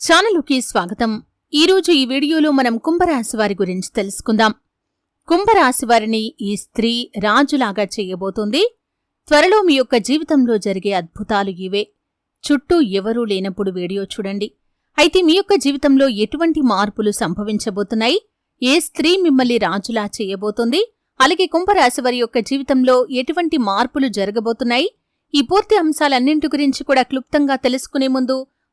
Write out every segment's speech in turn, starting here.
ఛానలుకి స్వాగతం. ఈరోజు ఈ వీడియోలో మనం కుంభరాశి వారి గురించి తెలుసుకుందాం. కుంభరాశి వారిని ఈ స్త్రీ రాజులాగా చేయబోతుంది. త్వరలో మీ యొక్క జీవితంలో జరిగే అద్భుతాలు ఇవే. చుట్టూ ఎవరూ లేనప్పుడు వీడియో చూడండి. అయితే మీ యొక్క జీవితంలో ఎటువంటి మార్పులు సంభవించబోతున్నాయి? ఏ స్త్రీ మిమ్మల్ని రాజులా చేయబోతుంది? అలాగే కుంభరాశి వారి యొక్క జీవితంలో ఎటువంటి మార్పులు జరగబోతున్నాయి? ఈ పూర్తి అంశాలన్నింటి గురించి కూడా క్లుప్తంగా తెలుసుకునే ముందు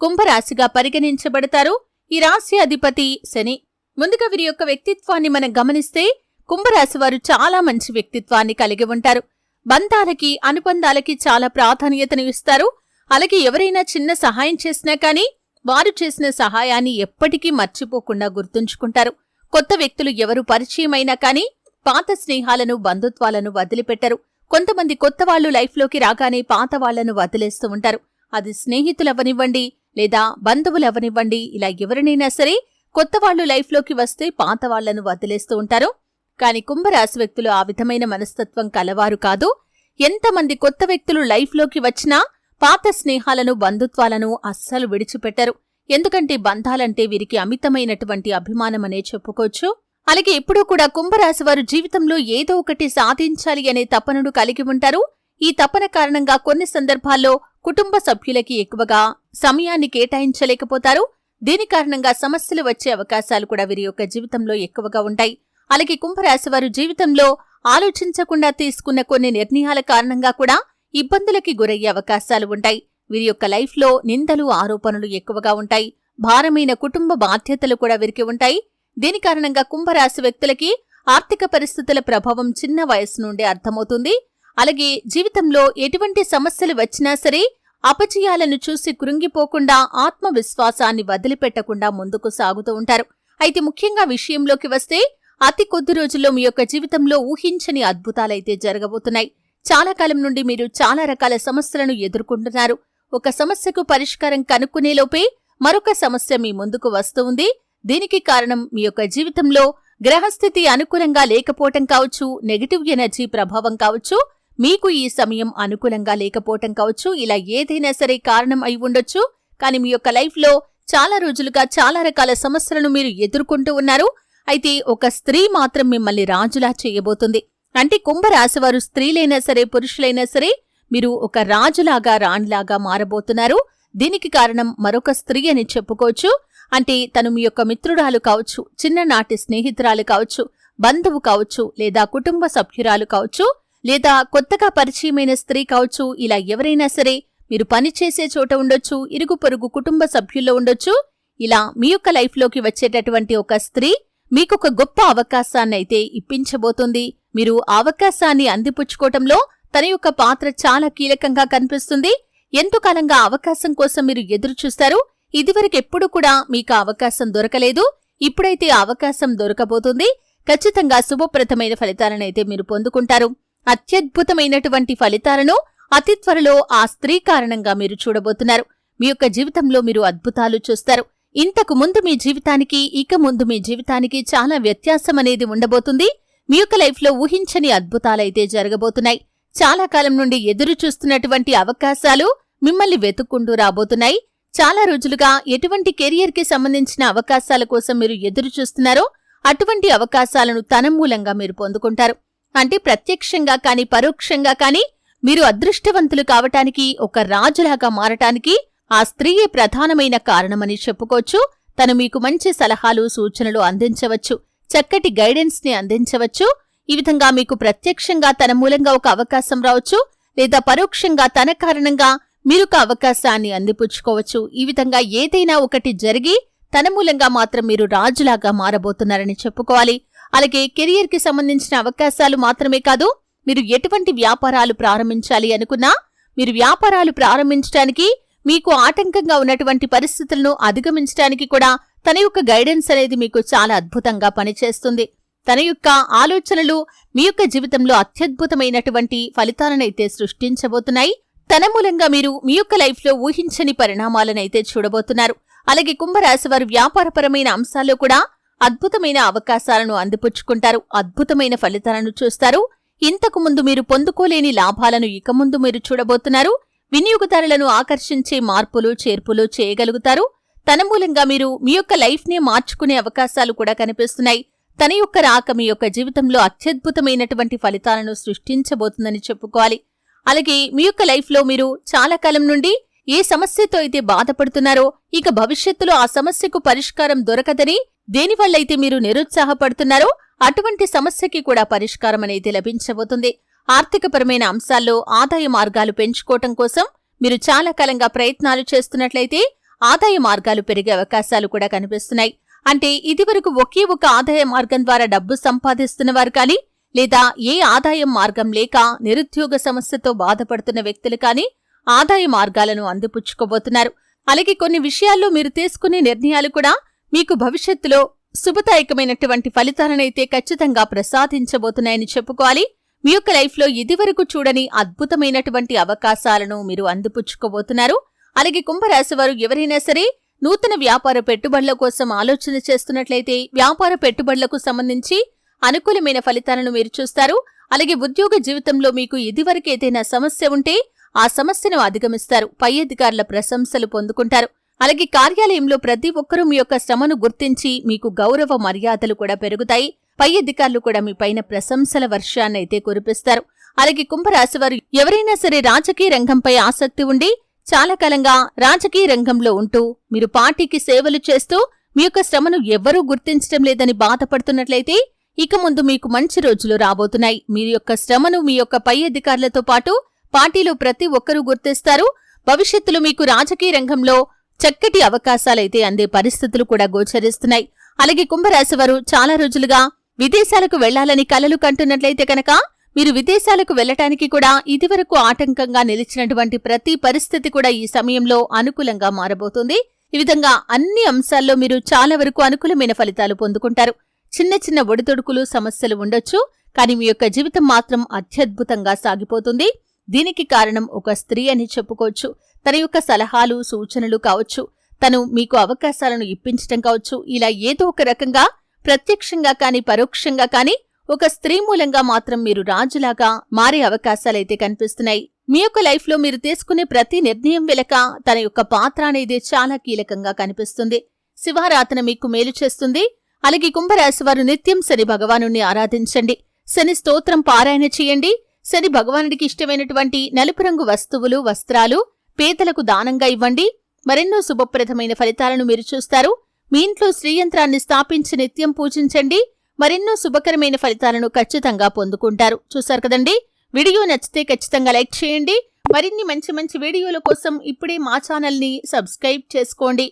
కుంభరాశిగా పరిగణించబడతారు. ఈ రాశి అధిపతి శని. ముందుగా వీరి యొక్క వ్యక్తిత్వాన్ని మనం గమనిస్తే కుంభరాశి వారు చాలా మంచి వ్యక్తిత్వాన్ని కలిగి ఉంటారు. బంధాలకి అనుబంధాలకి చాలా ప్రాధాన్యతను ఇస్తారు. అలాగే ఎవరైనా చిన్న సహాయం చేసినా కానీ వారు చేసిన సహాయాన్ని ఎప్పటికీ మర్చిపోకుండా గుర్తుంచుకుంటారు. కొత్త వ్యక్తులు ఎవరు పరిచయమైనా కానీ పాత స్నేహాలను బంధుత్వాలను వదిలిపెట్టరు. కొంతమంది కొత్త వాళ్ళు లైఫ్లోకి రాగానే పాత వాళ్ళను వదిలేస్తూ ఉంటారు. అది స్నేహితులవనివ్వండి లేదా బంధువులవనివ్వండి ఇలా ఎవరినైనా సరే కొత్త వాళ్ళు లైఫ్లోకి వస్తే పాత వాళ్ళను వదిలేస్తూ ఉంటారు. కాని కుంభరాశి వ్యక్తులు ఆ విధమైన మనస్తత్వం కలవారు కాదు. ఎంతమంది కొత్త వ్యక్తులు లైఫ్లోకి వచ్చినా పాత స్నేహాలను బంధుత్వాలను అస్సలు విడిచిపెట్టరు. ఎందుకంటే బంధాలంటే వీరికి అమితమైనటువంటి అభిమానమనే చెప్పుకోవచ్చు. అలాగే ఎప్పుడూ కూడా కుంభరాశి వారు జీవితంలో ఏదో ఒకటి సాధించాలి అనే తపనను కలిగి ఉంటారు. ఈ తపన కారణంగా కొన్ని సందర్భాల్లో కుటుంబ సభ్యులకి ఎక్కువగా సమయాన్ని కేటాయించలేకపోతారు. దీని కారణంగా సమస్యలు వచ్చే అవకాశాలు కూడా వీరి యొక్క జీవితంలో ఎక్కువగా ఉంటాయి. అలాగే కుంభరాశి వారు జీవితంలో ఆలోచించకుండా తీసుకున్న కొన్ని నిర్ణయాల కారణంగా కూడా ఇబ్బందులకి గురయ్యే అవకాశాలు ఉంటాయి. వీరి యొక్క లైఫ్లో నిందలు ఆరోపణలు ఎక్కువగా ఉంటాయి. భారమైన కుటుంబ బాధ్యతలు కూడా వీరికి ఉంటాయి. దీని కారణంగా కుంభరాశి వ్యక్తులకి ఆర్థిక పరిస్థితుల ప్రభావం చిన్న వయస్సు నుండి అర్థమవుతుంది. అలాగే జీవితంలో ఎటువంటి సమస్యలు వచ్చినా సరే అపజయాలను చూసి కృంగిపోకుండా ఆత్మవిశ్వాసాన్ని వదిలిపెట్టకుండా ముందుకు సాగుతూ ఉంటారు. అయితే ముఖ్యంగా విషయంలోకి వస్తే అతి కొద్ది రోజుల్లో మీ యొక్క జీవితంలో ఊహించని అద్భుతాలైతే జరగబోతున్నాయి. చాలా కాలం నుండి మీరు చాలా రకాల సమస్యలను ఎదుర్కొంటున్నారు. ఒక సమస్యకు పరిష్కారం కనుక్కునేలోపే మరొక సమస్య మీ ముందుకు వస్తూ ఉంది. దీనికి కారణం మీ యొక్క జీవితంలో గ్రహస్థితి అనుకూలంగా లేకపోవటం కావచ్చు నెగిటివ్ ఎనర్జీ ప్రభావం కావచ్చు మీకు ఈ సమయం అనుకూలంగా లేకపోవటం కావచ్చు ఇలా ఏదైనా సరే కారణం అయి ఉండొచ్చు. కానీ మీ యొక్క లైఫ్లో చాలా రోజులుగా చాలా రకాల సమస్యలను మీరు ఎదుర్కొంటూ ఉన్నారు. అయితే ఒక స్త్రీ మాత్రం మిమ్మల్ని రాజులా చేయబోతుంది. అంటే కుంభరాశివారు స్త్రీలైనా సరే పురుషులైనా సరే మీరు ఒక రాజులాగా రాణిలాగా మారబోతున్నారు. దీనికి కారణం మరొక స్త్రీ అని చెప్పుకోవచ్చు. అంటే తను మీ యొక్క మిత్రురాలు కావచ్చు చిన్ననాటి స్నేహితురాలు కావచ్చు బంధువు కావచ్చు లేదా కుటుంబ సభ్యురాలు కావచ్చు. లేదా కొత్తగా పరిచయమైన స్త్రీ కావచ్చు ఇలా ఎవరైనా సరే మీరు పనిచేసే చోట ఉండొచ్చు ఇరుగు పొరుగు కుటుంబ సభ్యుల్లో ఉండొచ్చు. ఇలా మీ యొక్క లైఫ్లోకి వచ్చేటటువంటి ఒక స్త్రీ మీకొక గొప్ప అవకాశాన్నైతే ఇప్పించబోతుంది. మీరు ఆ అవకాశాన్ని అందిపుచ్చుకోవటంలో తన యొక్క పాత్ర చాలా కీలకంగా కనిపిస్తుంది. ఎంతకాలంగా అవకాశం కోసం మీరు ఎదురు చూస్తారు. ఇదివరకు ఎప్పుడు కూడా మీకు అవకాశం దొరకలేదు. ఇప్పుడైతే ఆ అవకాశం దొరకబోతుంది. ఖచ్చితంగా శుభప్రదమైన ఫలితాలనైతే మీరు పొందుకుంటారు. అత్యద్భుతమైనటువంటి ఫలితాలను అతి త్వరలో ఆ స్త్రీ కారణంగా మీరు చూడబోతున్నారు. మీ యొక్క జీవితంలో మీరు అద్భుతాలు చూస్తారు. ఇంతకు ముందు మీ జీవితానికి ఇక ముందు మీ జీవితానికి చాలా వ్యత్యాసం అనేది ఉండబోతుంది. మీ యొక్క లైఫ్లో ఊహించని అద్భుతాలైతే జరగబోతున్నాయి. చాలా కాలం నుండి ఎదురు చూస్తున్నటువంటి అవకాశాలు మిమ్మల్ని వెతుక్కుంటూ రాబోతున్నాయి. చాలా రోజులుగా ఎటువంటి కెరియర్కి సంబంధించిన అవకాశాల కోసం మీరు ఎదురు చూస్తున్నారో అటువంటి అవకాశాలను తన మూలంగా మీరు పొందుకుంటారు. అంటే ప్రత్యక్షంగా కాని పరోక్షంగా కాని మీరు అదృష్టవంతులు కావటానికి ఒక రాజులాగా మారటానికి ఆ స్త్రీయే ప్రధానమైన కారణమని చెప్పుకోవచ్చు. తను మీకు మంచి సలహాలు సూచనలు అందించవచ్చు. చక్కటి గైడెన్స్ని అందించవచ్చు. ఈ విధంగా మీకు ప్రత్యక్షంగా తన మూలంగా ఒక అవకాశం రావచ్చు. లేదా పరోక్షంగా తన కారణంగా మీరొక అవకాశాన్ని అందిపుచ్చుకోవచ్చు. ఈ విధంగా ఏదైనా ఒకటి జరిగి తన మూలంగా మాత్రం మీరు రాజులాగా మారబోతున్నారని చెప్పుకోవాలి. అలాగే కెరియర్కి సంబంధించిన అవకాశాలు మాత్రమే కాదు మీరు ఎటువంటి వ్యాపారాలు ప్రారంభించాలి అనుకున్నా మీరు వ్యాపారాలు ప్రారంభించడానికి మీకు ఆటంకంగా ఉన్నటువంటి పరిస్థితులను అధిగమించడానికి కూడా తన యొక్క గైడెన్స్ అనేది మీకు చాలా అద్భుతంగా పనిచేస్తుంది. తన యొక్క ఆలోచనలు మీ యొక్క జీవితంలో అత్యద్భుతమైనటువంటి ఫలితాలనైతే సృష్టించబోతున్నాయి. తన మూలంగా మీరు మీ యొక్క లైఫ్లో ఊహించని పరిణామాలనైతే చూడబోతున్నారు. అలాగే కుంభరాశి వారు వ్యాపారపరమైన అంశాల్లో కూడా అద్భుతమైన అవకాశాలను అందిపుచ్చుకుంటారు. అద్భుతమైన ఫలితాలను చూస్తారు. ఇంతకు ముందు మీరు పొందుకోలేని లాభాలను ఇక ముందు మీరు చూడబోతున్నారు. వినియోగదారులను ఆకర్షించే మార్పులు చేర్పులు చేయగలుగుతారు. తన మూలంగా మీరు మీ యొక్క లైఫ్నే మార్చుకునే అవకాశాలు కూడా కనిపిస్తున్నాయి. తన యొక్క రాక మీ యొక్క జీవితంలో అత్యద్భుతమైనటువంటి ఫలితాలను సృష్టించబోతుందని చెప్పుకోవాలి. అలాగే మీ యొక్క లైఫ్లో మీరు చాలా కాలం నుండి ఏ సమస్యతో అయితే బాధపడుతున్నారో ఇక భవిష్యత్తులో ఆ సమస్యకు పరిష్కారం దొరకదని దేనివల్లైతే మీరు నిరుత్సాహపడుతున్నారో అటువంటి సమస్యకి కూడా పరిష్కారం అనేది లభించబోతుంది. ఆర్థికపరమైన అంశాల్లో ఆదాయ మార్గాలు పెంచుకోవటం కోసం మీరు చాలా కాలంగా ప్రయత్నాలు చేస్తున్నట్లయితే ఆదాయ మార్గాలు పెరిగే అవకాశాలు కూడా కనిపిస్తున్నాయి. అంటే ఇదివరకు ఒకే ఒక ఆదాయ మార్గం ద్వారా డబ్బు సంపాదిస్తున్నవారు కానీ లేదా ఏ ఆదాయం మార్గం లేక నిరుద్యోగ సమస్యతో బాధపడుతున్న వ్యక్తులు కానీ ఆదాయ మార్గాలను అందిపుచ్చుకోబోతున్నారు. అలాగే కొన్ని విషయాల్లో మీరు తీసుకునే నిర్ణయాలు కూడా మీకు భవిష్యత్తులో శుభదాయకమైనటువంటి ఫలితాలనైతే ఖచ్చితంగా ప్రసాదించబోతున్నాయని చెప్పుకోవాలి. మీ యొక్క లైఫ్లో ఇదివరకు చూడని అద్భుతమైనటువంటి అవకాశాలను మీరు అందిపుచ్చుకోబోతున్నారు. అలాగే కుంభరాశి వారు ఎవరైనా సరే నూతన వ్యాపార పెట్టుబడుల కోసం ఆలోచన చేస్తున్నట్లయితే వ్యాపార పెట్టుబడులకు సంబంధించి అనుకూలమైన ఫలితాలను మీరు చూస్తారు. అలాగే ఉద్యోగ జీవితంలో మీకు ఇదివరకు ఏదైనా సమస్య ఉంటే ఆ సమస్యను అధిగమిస్తారు. పై అధికారుల ప్రశంసలు పొందుకుంటారు. అలాగే కార్యాలయంలో ప్రతి ఒక్కరూ మీ యొక్క శ్రమను గుర్తించి మీకు గౌరవ మర్యాదలు కూడా పెరుగుతాయి. పై అధికారులు కూడా మీ పైన ప్రశంసల వర్షాన్నైతే కురిపిస్తారు. అలాగే కుంభరాశివారు ఎవరైనా సరే రాజకీయ రంగంపై ఆసక్తి ఉండి చాలా కాలంగా రాజకీయ రంగంలో ఉంటూ మీరు పార్టీకి సేవలు చేస్తూ మీ యొక్క శ్రమను ఎవ్వరూ గుర్తించడం లేదని బాధపడుతున్నట్లయితే ఇక ముందు మీకు మంచి రోజులు రాబోతున్నాయి. మీ యొక్క శ్రమను మీ యొక్క పై అధికారులతో పాటు పార్టీలో ప్రతి ఒక్కరూ గుర్తిస్తారు. భవిష్యత్తులో మీకు రాజకీయ రంగంలో చక్కటి అవకాశాలైతే అందే పరిస్థితులు కూడా గోచరిస్తున్నాయి. అలాగే కుంభరాశి వారు చాలా రోజులుగా విదేశాలకు వెళ్ళాలని కలలు కంటున్నట్లయితే కనుక మీరు విదేశాలకు వెళ్ళటానికి కూడా ఇదివరకు ఆటంకంగా నిలిచినటువంటి ప్రతి పరిస్థితి కూడా ఈ సమయంలో అనుకూలంగా మారబోతుంది. ఈ విధంగా అన్ని అంశాల్లో మీరు చాలా వరకు అనుకూలమైన ఫలితాలు పొందుకుంటారు. చిన్న చిన్న ఒడిదొడుకులు సమస్యలు ఉండొచ్చు కానీ మీ యొక్క జీవితం మాత్రం అత్యద్భుతంగా సాగిపోతుంది. దీనికి కారణం ఒక స్త్రీ అని చెప్పుకోవచ్చు. తన యొక్క సలహాలు సూచనలు కావచ్చు తను మీకు అవకాశాలను ఇప్పించటం కావచ్చు ఇలా ఏదో ఒక రకంగా ప్రత్యక్షంగా కాని పరోక్షంగా కాని ఒక స్త్రీ మూలంగా మాత్రం మీరు రాజులాగా మారే అవకాశాలైతే కనిపిస్తున్నాయి. మీ యొక్క లైఫ్లో మీరు తీసుకునే ప్రతి నిర్ణయం వెలక తన యొక్క పాత్ర అనేది చాలా కీలకంగా కనిపిస్తుంది. శివారాధన మీకు మేలు చేస్తుంది. అలాగే కుంభరాశి వారు నిత్యం శని భగవాను ఆరాధించండి. శని స్తోత్రం పారాయణ చేయండి. శని భగవానుడికి ఇష్టమైనటువంటి నలుపు రంగు వస్తువులు వస్త్రాలు పేదలకు దానంగా ఇవ్వండి. మరెన్నో శుభప్రదమైన ఫలితాలను మీరు చూస్తారు. మీ ఇంట్లో శ్రీయంత్రాన్ని స్థాపించి నిత్యం పూజించండి. మరెన్నో శుభకరమైన ఫలితాలను ఖచ్చితంగా పొందుకుంటారు. చూశారు కదండి? వీడియో నచ్చితే ఖచ్చితంగా లైక్ చేయండి. మరిన్ని మంచి మంచి వీడియోల కోసం ఇప్పుడే మా ఛానల్ని సబ్స్క్రైబ్ చేసుకోండి.